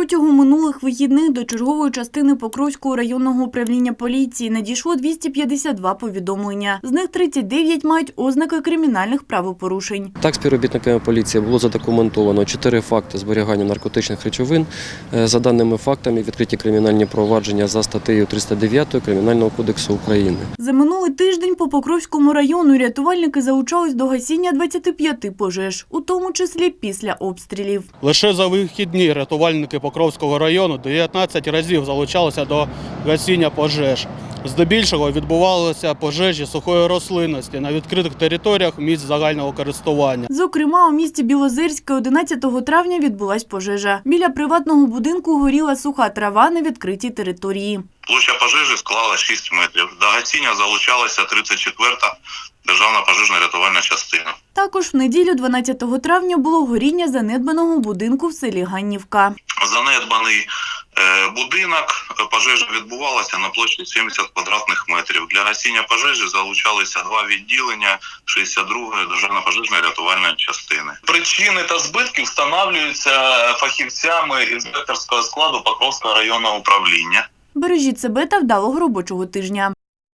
Протягом минулих вихідних до чергової частини Покровського районного управління поліції надійшло 252 повідомлення. З них 39 мають ознаки кримінальних правопорушень. Так, співробітниками поліції було задокументовано чотири факти зберігання наркотичних речовин. Е, За даними фактами, відкриті кримінальні провадження за статтею 309 Кримінального кодексу України. За минулий тиждень по Покровському району рятувальники залучались до гасіння 25 пожеж, у тому числі після обстрілів. Лише за вихідні рятувальники Покровського району 19 разів залучалися до гасіння пожеж. Здебільшого відбувалися пожежі сухої рослинності на відкритих територіях місць загального користування. Зокрема, у місті Білозерське 11 травня відбулась пожежа. Біля приватного будинку горіла суха трава на відкритій території. Площа пожежі склала 6 метрів. До гасіння залучалася 34-та державна пожежна рятувальна частина. Також в неділю 12 травня було горіння занедбаного будинку в селі Ганнівка. Занедбаний будинок, е, пожежа відбувалася на площі 70 квадратних метрів. Для гасіння пожежі залучалися два відділення 62-ї державно пожежної рятувальної частини. Причини та збитки встановлюються фахівцями інспекторського складу Покровського районного управління. Бережіть себе та вдалого робочого тижня.